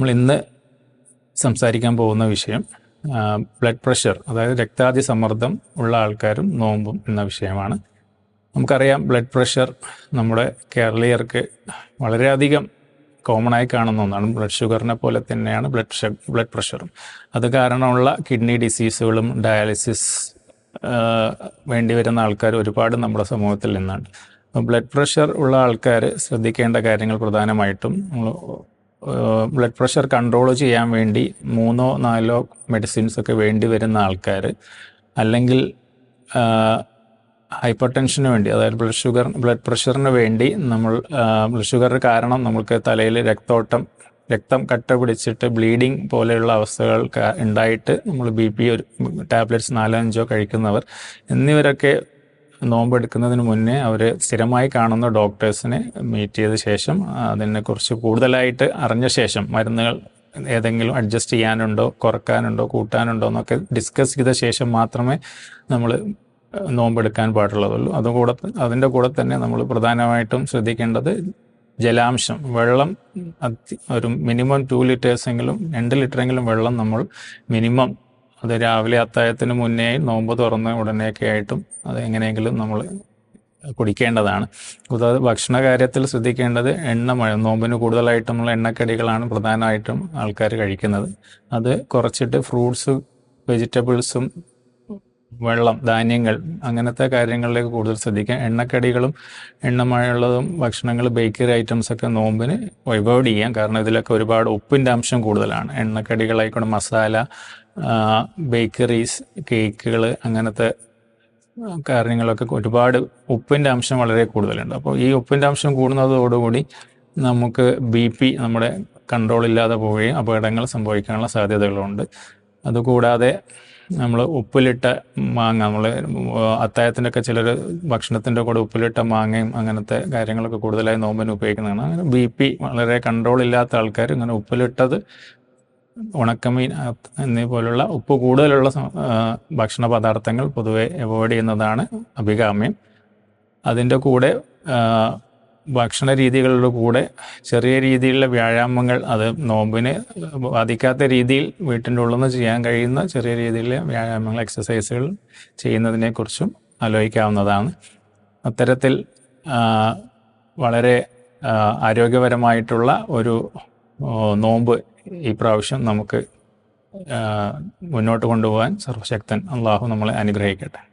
നമ്മൾ ഇന്ന് സംസാരിക്കാൻ പോകുന്ന വിഷയം ബ്ലഡ് പ്രഷർ അതായത് രക്താതി സമ്മർദ്ദം ഉള്ള ആൾക്കാരും നോമ്പും എന്ന വിഷയമാണ്. നമുക്കറിയാം ബ്ലഡ് പ്രഷർ നമ്മുടെ കേരളീയർക്ക് വളരെയധികം കോമൺ ആയി കാണുന്ന ഒന്നാണ്. ബ്ലഡ് ഷുഗറിനെ പോലെ തന്നെയാണ് ബ്ലഡ് ബ്ലഡ് പ്രഷറും അത് കാരണമുള്ള കിഡ്നി ഡിസീസുകളും ഡയാലിസിസ് വേണ്ടി വരുന്ന ആൾക്കാർ ഒരുപാട് നമ്മുടെ സമൂഹത്തിൽ നിന്നാണ് ബ്ലഡ് പ്രഷർ ഉള്ള ആൾക്കാർ ശ്രദ്ധിക്കേണ്ട കാര്യങ്ങൾ പ്രധാനമായിട്ടും ബ്ലഡ് പ്രഷർ കൺട്രോൾ ചെയ്യാൻ വേണ്ടി മൂന്നോ നാലോ മെഡിസിൻസ് ഒക്കെ വേണ്ടി വരുന്ന ആൾക്കാർ അല്ലെങ്കിൽ ഹൈപ്പർ ടെൻഷന് വേണ്ടി അതായത് ബ്ലഡ് ഷുഗർ ബ്ലഡ് പ്രഷറിന് വേണ്ടി നമ്മൾ ബ്ലഡ് ഷുഗർ കാരണം നമുക്ക് തലയിൽ രക്തോട്ടം രക്തം കട്ട പിടിച്ചിട്ട് ബ്ലീഡിങ് പോലെയുള്ള അവസ്ഥകൾ ഉണ്ടായിട്ട് നമ്മൾ ബി പി ഒരു ടാബ്ലറ്റ്സ് നാലോ അഞ്ചോ കഴിക്കുന്നവർ എന്നിവരൊക്കെ നോമ്പെടുക്കുന്നതിന് മുന്നേ അവർ സ്ഥിരമായി കാണുന്ന ഡോക്ടേഴ്സിനെ മീറ്റ് ചെയ്ത ശേഷം അതിനെക്കുറിച്ച് കൂടുതലായിട്ട് അറിഞ്ഞ ശേഷം മരുന്നുകൾ ഏതെങ്കിലും അഡ്ജസ്റ്റ് ചെയ്യാനുണ്ടോ കുറക്കാനുണ്ടോ കൂട്ടാനുണ്ടോ എന്നൊക്കെ ഡിസ്കസ് ചെയ്ത ശേഷം മാത്രമേ നമ്മൾ നോമ്പെടുക്കാൻ പാടുള്ളതുള്ളൂ. അതുകൂടെ അതിന്റെ കൂടെ തന്നെ നമ്മൾ പ്രധാനമായിട്ടും ശ്രദ്ധിക്കേണ്ടത് ജലാംശം വെള്ളം ഒരു മിനിമം ടു ലിറ്റേഴ്സെങ്കിലും രണ്ട് ലിറ്ററെങ്കിലും വെള്ളം നമ്മൾ മിനിമം അത് രാവിലെ അത്താഴത്തിന് മുന്നേ നോമ്പ് തുറന്ന ഉടനെയൊക്കെ ആയിട്ടും അത് എങ്ങനെയെങ്കിലും നമ്മൾ കുടിക്കേണ്ടതാണ്. ഭക്ഷണ കാര്യത്തിൽ ശ്രദ്ധിക്കേണ്ടത് എണ്ണ നോമ്പിന് കൂടുതലായിട്ടും നമ്മൾ എണ്ണക്കടികളാണ് പ്രധാനമായിട്ടും ആൾക്കാർ കഴിക്കുന്നത്. അത് കുറച്ചിട്ട് ഫ്രൂട്ട്സ് വെജിറ്റബിൾസും വെള്ളം ധാന്യങ്ങൾ അങ്ങനത്തെ കാര്യങ്ങളിലേക്ക് കൂടുതൽ ശ്രദ്ധിക്കാം എണ്ണക്കടികളും എണ്ണമഴയുള്ളതും ഭക്ഷണങ്ങൾ ബേക്കറി ഐറ്റംസ് ഒക്കെ നോമ്പിന് അവോയ്ഡ് ചെയ്യാം. കാരണം ഇതിലൊക്കെ ഒരുപാട് ഉപ്പിന്റെ അംശം കൂടുതലാണ്. എണ്ണക്കടികളായിക്കോട്ടെ മസാല ബേക്കറീസ് കേക്കുകൾ അങ്ങനത്തെ കാര്യങ്ങളൊക്കെ ഒരുപാട് ഉപ്പിന്റെ അംശം വളരെ കൂടുതലുണ്ട്. അപ്പോൾ ഈ ഉപ്പിന്റെ അംശം കൂടുന്നതോടുകൂടി നമുക്ക് ബി പി നമ്മുടെ കൺട്രോൾ ഇല്ലാതെ പോവുകയും അപകടങ്ങൾ സംഭവിക്കാനുള്ള സാധ്യതകളുണ്ട്. അതുകൂടാതെ നമ്മൾ ഉപ്പിലിട്ട മാങ്ങ നമ്മൾ അത്തായത്തിന്റെയൊക്കെ ചിലർ ഭക്ഷണത്തിന്റെ കൂടെ ഉപ്പിലിട്ട മാങ്ങയും അങ്ങനത്തെ കാര്യങ്ങളൊക്കെ കൂടുതലായി നോമ്പിന് ഉപയോഗിക്കുന്നതാണ്. അങ്ങനെ ബി പി വളരെ കൺട്രോൾ ഇല്ലാത്ത ആൾക്കാർ ഇങ്ങനെ ഉപ്പിലിട്ടത് ഉണക്കമീൻ എന്നീ പോലുള്ള ഉപ്പ് കൂടുതലുള്ള ഭക്ഷണ പദാർത്ഥങ്ങൾ പൊതുവെ അവോയ്ഡ് ചെയ്യുന്നതാണ് അഭികാമ്യം. അതിന്റെ കൂടെ ഭക്ഷണ രീതികളുടെ കൂടെ ചെറിയ രീതിയിലുള്ള വ്യായാമങ്ങൾ അത് നോമ്പിനെ ബാധിക്കാത്ത രീതിയിൽ വീട്ടിന്റെ ഉള്ളിൽ നിന്ന് ചെയ്യാൻ കഴിയുന്ന ചെറിയ രീതിയിലുള്ള വ്യായാമങ്ങൾ എക്സസൈസുകൾ ചെയ്യുന്നതിനെക്കുറിച്ചും ആലോചിക്കാവുന്നതാണ്. അത്തരത്തിൽ വളരെ ആരോഗ്യപരമായിട്ടുള്ള ഒരു നോമ്പ് ഈ പ്രാവശ്യം നമുക്ക് മുന്നോട്ട് കൊണ്ടുപോകാൻ സർവശക്തൻ അള്ളാഹു നമ്മളെ അനുഗ്രഹിക്കട്ടെ.